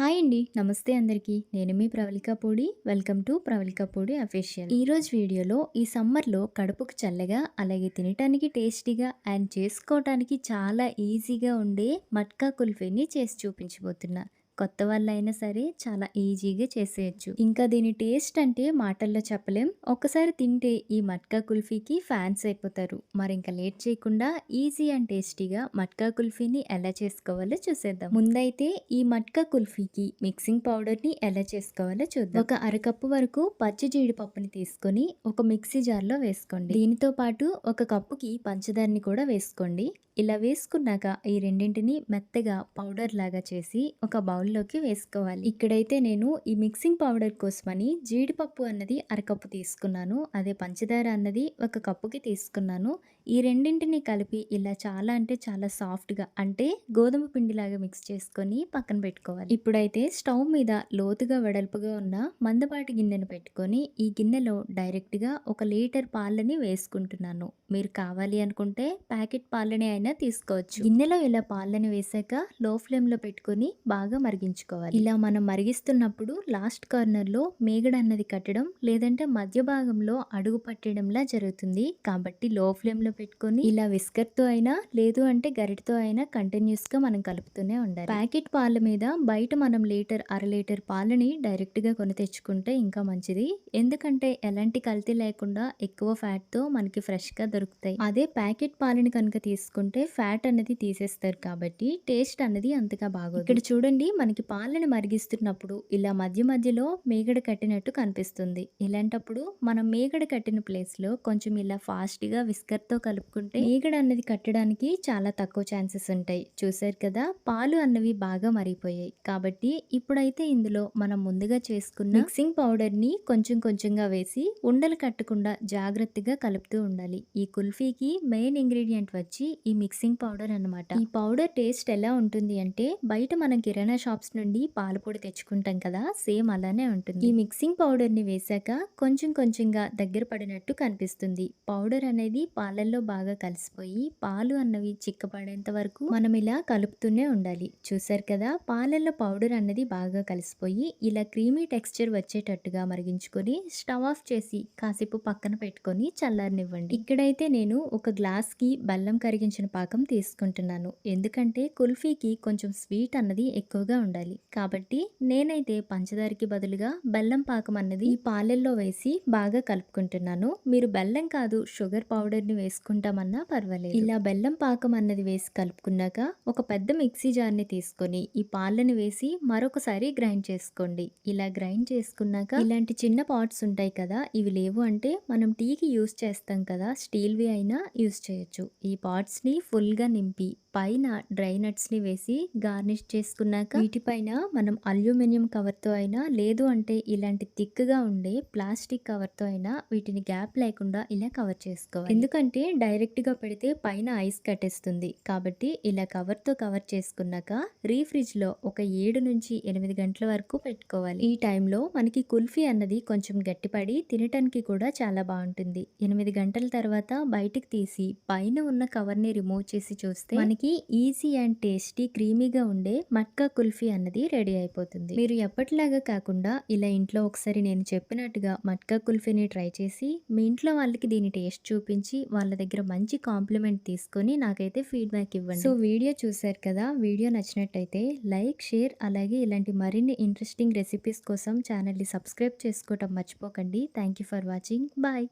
Hi అండి. నమస్తే అందరికీ. నేను మీ ప్రవళిక పొడి. Welcome to Pravalika Pudi official. ఈరోజు వీడియోలో ఈ సమ్మర్లో కడుపుకు చల్లగా అలాగే తినటానికి టేస్టీగా అండ్ చేసుకోవటానికి చాలా ఈజీగా ఉండే మట్కా కుల్ఫీని చేసి చూపించబోతున్నా. కొత్త వాళ్ళైనా సరే చాలా ఈజీగా చేసేయచ్చు. ఇంకా దీని టేస్ట్ అంటే మాటల్లో చెప్పలేం. ఒక్కసారి తింటే ఈ మట్కా కుల్ఫీకి ఫ్యాన్స్ అయిపోతారు. మరి ఇంకా లేట్ చేయకుండా ఈజీ అండ్ టేస్టీగా మట్కా కుల్ఫీని ఎలా చేసుకోవాలో చూసేద్దాం. ముందైతే ఈ మట్కా కుల్ఫీకి మిక్సింగ్ పౌడర్ని ఎలా చేసుకోవాలో చూద్దాం. ఒక అరకప్పు వరకు పచ్చి జీడిపప్పుని తీసుకొని ఒక మిక్సీ జార్లో వేసుకోండి. దీనితో పాటు ఒక కప్పుకి పంచదారని కూడా వేసుకోండి. ఇలా వేసుకున్నాక ఈ రెండింటిని మెత్తగా పౌడర్ లాగా చేసి ఒక బౌల్లోకి వేసుకోవాలి. ఇక్కడైతే నేను ఈ మిక్సింగ్ పౌడర్ కోసమని జీడిపప్పు అన్నది అరకప్పు తీసుకున్నాను. అదే పంచదార అన్నది ఒక కప్పుకి తీసుకున్నాను. ఈ రెండింటిని కలిపి ఇలా చాలా అంటే చాలా సాఫ్ట్గా అంటే గోధుమ పిండిలాగా మిక్స్ చేసుకొని పక్కన పెట్టుకోవాలి. ఇప్పుడైతే స్టవ్ మీద లోతుగా వెడల్పుగా ఉన్న మందపాటి గిన్నెను పెట్టుకొని ఈ గిన్నెలో డైరెక్ట్గా ఒక లీటర్ పాలని వేసుకుంటున్నాను. మీరు కావాలి అనుకుంటే ప్యాకెట్ పాలని అయినా తీసుకోవచ్చు. గిన్నెలో ఇలా పాలని వేసాక లో ఫ్లేమ్లో పెట్టుకొని బాగా మరిగించుకోవాలి. ఇలా మనం మరిగిస్తున్నప్పుడు లాస్ట్ కార్నర్లో మేగడ అన్నది కట్టడం లేదంటే మధ్య భాగంలో అడుగు పట్టడంలా జరుగుతుంది. కాబట్టి లో ఫ్లేమ్లో పెట్టుకొని ఇలా విస్కర్తో అయినా లేదు అంటే గరిటతో అయినా కంటిన్యూస్గా మనం కలుపుతూనే ఉండాలి. ప్యాకెట్ పాల మీద బయట మనం లీటర్ అర లీటర్ పాలని డైరెక్ట్గా కొని తెచ్చుకుంటే ఇంకా మంచిది. ఎందుకంటే ఎలాంటి కల్తీ లేకుండా ఎక్కువ ఫ్యాట్తో మనకి ఫ్రెష్గా దొరుకుతాయి. అదే ప్యాకెట్ పాలని కనుక తీసుకుంటే ఫ్యాట్ అనేది తీసేస్తారు కాబట్టి టేస్ట్ అనేది అంతగా బాగోదు. ఇక్కడ చూడండి మనకి పాలను మరిగిస్తున్నప్పుడు ఇలా మధ్య మధ్యలో మేగడ కట్టినట్టు కనిపిస్తుంది. ఇలాంటప్పుడు మనం మేగడ కట్టిన ప్లేస్లో కొంచెం ఇలా ఫాస్ట్గా విస్కర్తో కలుపుకుంటే నీగడ అన్నది కట్టడానికి చాలా తక్కువ ఛాన్సెస్ ఉంటాయి. చూసారు కదా? పాలు అన్నవి బాగా మరిగిపోయాయి. కాబట్టి ఇప్పుడైతే ఇందులో మనం ముందుగా చేసుకున్న మిక్సింగ్ పౌడర్ని కొంచెం కొంచెంగా వేసి ఉండలు కట్టకుండా జాగ్రత్తగా కలుపుతూ ఉండాలి. ఈ కుల్ఫీకి మెయిన్ ఇంగ్రీడియంట్ వచ్చి ఈ మిక్సింగ్ పౌడర్ అనమాట ఈ పౌడర్ టేస్ట్ ఎలా ఉంటుంది అంటే బయట మనం కిరాణా షాప్స్ నుండి పాల పొడి తెచ్చుకుంటాం కదా? సేమ్ అలానే ఉంటుంది. ఈ మిక్సింగ్ పౌడర్ని వేశాక కొంచెం కొంచెంగా దగ్గర పడినట్టు కనిపిస్తుంది. పౌడర్ అనేది పాలల్లో బాగా కలిసిపోయి పాలు అన్నవి చిక్కపడేంత వరకు మనం ఇలా కలుపుతూనే ఉండాలి. చూసారు కదా పాలల్లో పౌడర్ అన్నది బాగా కలిసిపోయి ఇలా క్రీమీ టెక్స్చర్ వచ్చేటట్టుగా మరిగించుకొని స్టవ్ ఆఫ్ చేసి కాసేపు పక్కన పెట్టుకొని చల్లారనివ్వండి. ఇక్కడైతే నేను ఒక గ్లాస్కి బెల్లం కరిగించిన పాకం తీసుకుంటున్నాను. ఎందుకంటే కుల్ఫీకి కొంచెం స్వీట్ అన్నది ఎక్కువగా ఉండాలి. కాబట్టి నేనైతే పంచదారకి బదులుగా బెల్లం పాకం అన్నది ఈ పాలెల్లో వేసి బాగా కలుపుకుంటున్నాను. మీరు బెల్లం కాదు షుగర్ పౌడర్ని వేసుకుంటామన్నా పర్వాలేదు. ఇలా బెల్లం పాకం అన్నది వేసి కలుపుకున్నాక ఒక పెద్ద మిక్సీ జార్ని తీసుకొని ఈ పాలని వేసి మరొకసారి గ్రైండ్ చేసుకోండి. ఇలా గ్రైండ్ చేసుకున్నాక ఇలాంటి చిన్న పాట్స్ ఉంటాయి కదా ఇవి లేవు అంటే మనం టీకి యూస్ చేస్తాం కదా స్టీల్వి అయినా యూస్ చేయొచ్చు. ఈ పాట్స్ని ఫుల్గా నింపి పైన డ్రై నట్స్ని వేసి గార్నిష్ చేసుకున్నాక వీటిపైన మనం అల్యూమినియం కవర్తో అయినా లేదు అంటే ఇలాంటి థిక్గా ఉండే ప్లాస్టిక్ కవర్తో అయినా వీటిని గ్యాప్ లేకుండా ఇలా కవర్ చేసుకోవాలి. ఎందుకంటే డైరెక్ట్గా పెడితే పైన ఐస్ కట్టేస్తుంది. కాబట్టి ఇలా కవర్తో కవర్ చేసుకున్నాక రీఫ్రిజ్లో ఒక ఏడు నుంచి ఎనిమిది గంటల వరకు పెట్టుకోవాలి. ఈ టైంలో మనకి కుల్ఫీ అన్నది కొంచెం గట్టిపడి తినటానికి కూడా చాలా బాగుంటుంది. ఎనిమిది గంటల తర్వాత బయటికి తీసి పైన ఉన్న కవర్ని రిమూవ్ చేసి చూస్తే మనకి ఈజీ అండ్ టేస్టీ క్రీమీగా ఉండే మట్కా కుల్ఫీ అన్నది రెడీ అయిపోతుంది. మీరు ఎప్పటిలాగా కాకుండా ఇలా ఇంట్లో ఒకసారి నేను చెప్పినట్టుగా మట్కా కుల్ఫీని ట్రై చేసి మీ ఇంట్లో వాళ్ళకి దీని టేస్ట్ చూపించి వాళ్ళ దగ్గర మంచి కాంప్లిమెంట్ తీసుకొని నాకైతే ఫీడ్బ్యాక్ ఇవ్వండి. సో వీడియో చూసారు కదా? వీడియో నచ్చినట్టయితే లైక్ షేర్ అలాగే ఇలాంటి మరిన్ని ఇంట్రెస్టింగ్ రెసిపీస్ కోసం ఛానల్ని సబ్స్క్రైబ్ చేసుకోవటం మర్చిపోకండి. Thank you for watching. Bye.